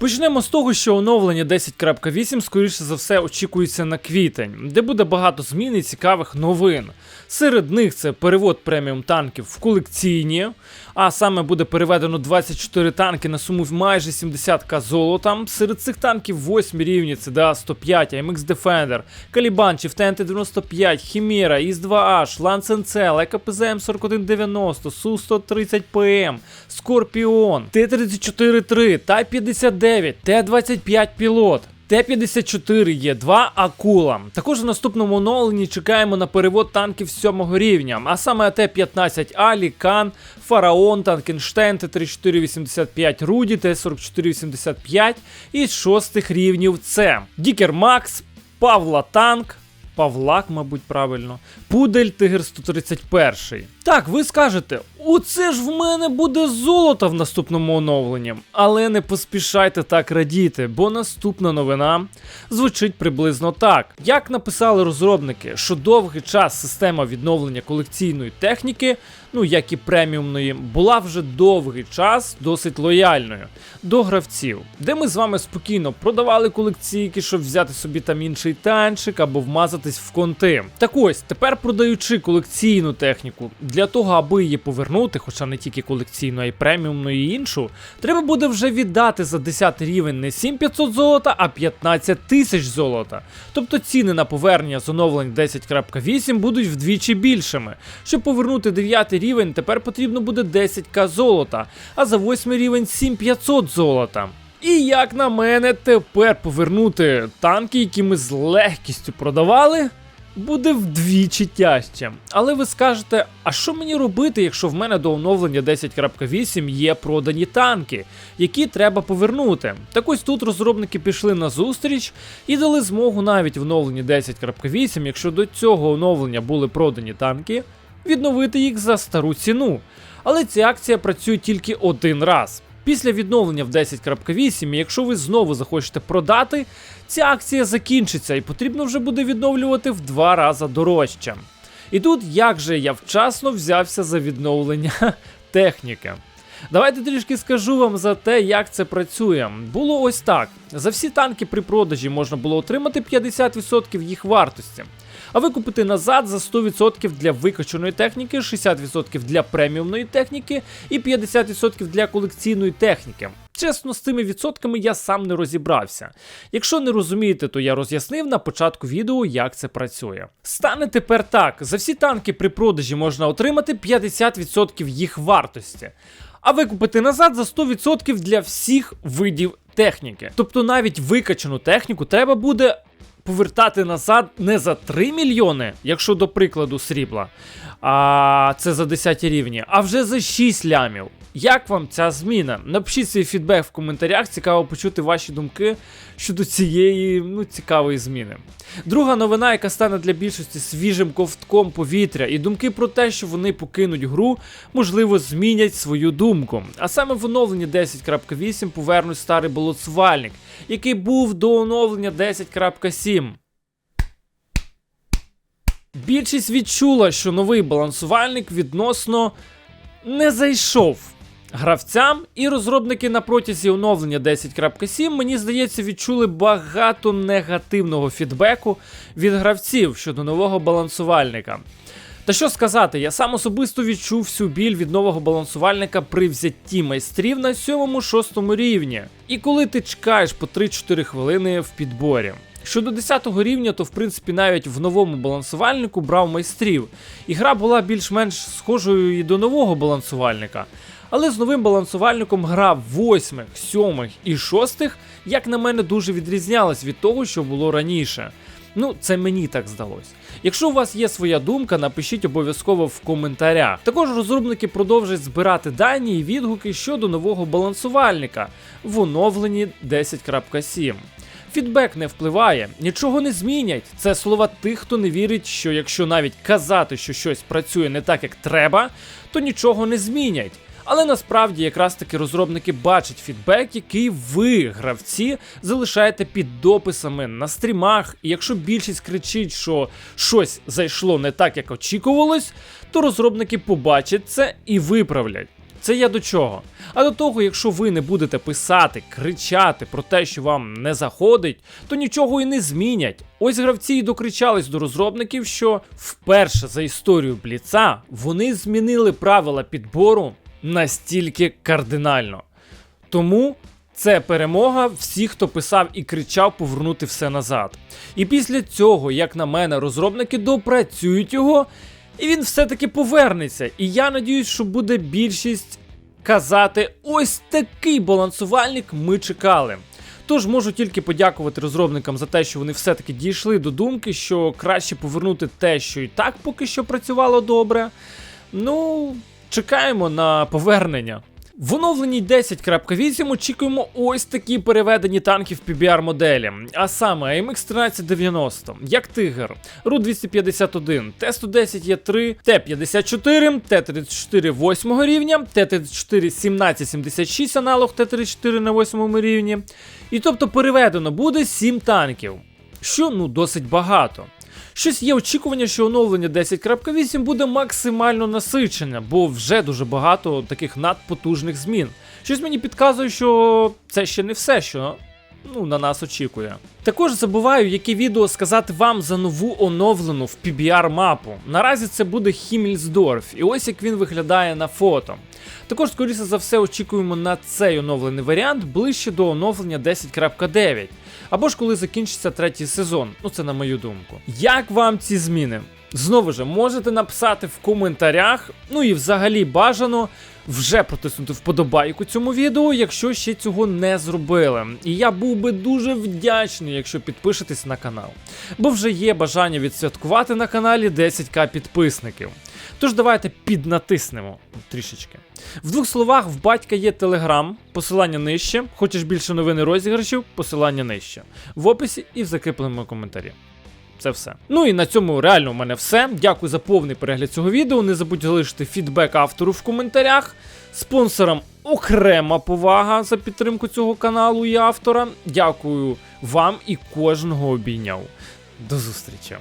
Почнемо з того, що оновлення 10.8 скоріше за все очікується на квітень, де буде багато змін і цікавих новин. Серед них це перевод преміум танків в колекційні, а саме буде переведено 24 танки на суму майже 70к золота. Серед цих танків 8 рівні це ДА-105, AMX Defender, Калібан, Чифтенти 95, Хімера, Іс-2H, Ланс НЦ, Лека ПЗМ 4190, Су-130ПМ, Скорпіон, Т-34-3, Тай-59, Т-25 пілот. Т-54 є 2 Акула. Також в наступному оновленні чекаємо на перевод танків 7 рівня, а саме Т-15А, Лікан, Фараон, Танкенштейн, Т-3485 Руді, Т-4485 і шостих рівнів це Дікер Макс, Павла Танк. Павлак, мабуть, правильно. Пудель Тигр 131. Так, ви скажете, оце ж в мене буде золото в наступному оновленні. Але не поспішайте так радіти, бо наступна новина звучить приблизно так. Як написали розробники, що довгий час система відновлення колекційної техніки, ну як і преміумної, була вже довгий час досить лояльною до гравців, де ми з вами спокійно продавали колекційки, щоб взяти собі там інший танчик або вмазатись в конти. Так ось, тепер продаючи колекційну техніку, для того, аби її повернути, хоча не тільки колекційну, а й преміумну і іншу, треба буде вже віддати за 10 рівень не 7500 золота, а 15 тисяч золота. Тобто ціни на повернення з оновлень 10.8 будуть вдвічі більшими. Щоб повернути 9 рівень, тепер потрібно буде 10к золота, а за 8 рівень 7500 золота. І як на мене, тепер повернути танки, які ми з легкістю продавали, буде вдвічі тяжче. Але ви скажете, а що мені робити, якщо в мене до оновлення 10.8 є продані танки, які треба повернути? Так ось тут розробники пішли на зустріч і дали змогу навіть в оновленні 10.8, якщо до цього оновлення були продані танки, відновити їх за стару ціну. Але ця акція працює тільки один раз. Після відновлення в 10.8, якщо ви знову захочете продати, ця акція закінчиться і потрібно вже буде відновлювати в два рази дорожче. І тут як же я вчасно взявся за відновлення техніки. Давайте трішки скажу вам за те, як це працює. Було ось так: за всі танки при продажі можна було отримати 50% їх вартості. А викупити назад за 100% для викачаної техніки, 60% для преміумної техніки і 50% для колекційної техніки. Чесно, з цими відсотками я сам не розібрався. Якщо не розумієте, то я роз'яснив на початку відео, як це працює. Стане тепер так: за всі танки при продажі можна отримати 50% їх вартості, а викупити назад за 100% для всіх видів техніки. Тобто навіть викачану техніку треба буде повертати назад не за 3 мільйони, якщо до прикладу срібла, а це за 10 рівні, а вже за 6 лямів. Як вам ця зміна? Напишіть свій фідбек в коментарях, цікаво почути ваші думки щодо цієї ну, цікавої зміни. Друга новина, яка стане для більшості свіжим ковтком повітря, і думки про те, що вони покинуть гру, можливо, змінять свою думку. А саме в оновленні 10.8 повернуть старий болоцвальник, який був до оновлення 10.7. Більшість відчула, що новий балансувальник відносно не зайшов гравцям, і розробники на протязі оновлення 10.7, мені здається, відчули багато негативного фідбеку від гравців щодо нового балансувальника. Та що сказати, я сам особисто відчув всю біль від нового балансувальника при взятті майстрів на 7-6 рівні. І коли ти чекаєш по 3-4 хвилини в підборі. Щодо 10 рівня, то в принципі навіть в новому балансувальнику брав майстрів, і гра була більш-менш схожою і до нового балансувальника. Але з новим балансувальником гра восьмих, сьомих і шостих, як на мене, дуже відрізнялась від того, що було раніше. Ну, це мені так здалось. Якщо у вас є своя думка, напишіть обов'язково в коментарях. Також розробники продовжують збирати дані і відгуки щодо нового балансувальника в оновленні 10.7. Фідбек не впливає, нічого не змінять. Це слова тих, хто не вірить, що якщо навіть казати, що щось працює не так, як треба, то нічого не змінять. Але насправді якраз таки розробники бачать фідбек, який ви, гравці, залишаєте під дописами на стрімах. І якщо більшість кричить, що щось зайшло не так, як очікувалось, то розробники побачать це і виправлять. Це я до чого? А до того, якщо ви не будете писати, кричати про те, що вам не заходить, то нічого і не змінять. Ось гравці і докричались до розробників, що вперше за історію Бліца вони змінили правила підбору настільки кардинально. Тому це перемога всіх, хто писав і кричав повернути все назад. І після цього, як на мене, розробники допрацюють його, і він все-таки повернеться. І я надіюсь, що буде більшість казати: ось такий балансувальник ми чекали. Тож можу тільки подякувати розробникам за те, що вони все-таки дійшли до думки, що краще повернути те, що і так поки що працювало добре. Ну, чекаємо на повернення. В оновленій 10.8 очікуємо ось такі переведені танки в PBR моделі, а саме AMX 1390, як Тигр, ру 251, Т-110 Е3, Т-54, Т-34 8 рівня, Т-34 1776 аналог Т-34 на 8 рівні. І тобто переведено буде 7 танків, що ну досить багато. Щось є очікування, що оновлення 10.8 буде максимально насичене, бо вже дуже багато таких надпотужних змін. Щось мені підказує, що це ще не все, що ну, на нас очікує. Також забуваю, яке відео сказати вам за нову оновлену в PBR мапу. Наразі це буде Хіммельсдорф, і ось як він виглядає на фото. Також, скоріше за все, очікуємо на цей оновлений варіант ближче до оновлення 10.9. Або ж коли закінчиться третій сезон, ну це на мою думку. Як вам ці зміни? Знову ж можете написати в коментарях, ну і взагалі бажано вже протиснути вподобайку цьому відео, якщо ще цього не зробили. І я був би дуже вдячний, якщо підпишетесь на канал. Бо вже є бажання відсвяткувати на каналі 10к підписників. Тож давайте піднатиснемо трішечки. В двох словах, в батька є телеграм, посилання нижче. Хочеш більше новини розіграшів, посилання нижче. В описі і в закріпленому коментарі. Це все. Ну і на цьому реально у мене все. Дякую за повний перегляд цього відео. Не забудь залишити фідбек автору в коментарях. Спонсорам окрема повага за підтримку цього каналу і автора. Дякую вам і кожного обійняв. До зустрічі!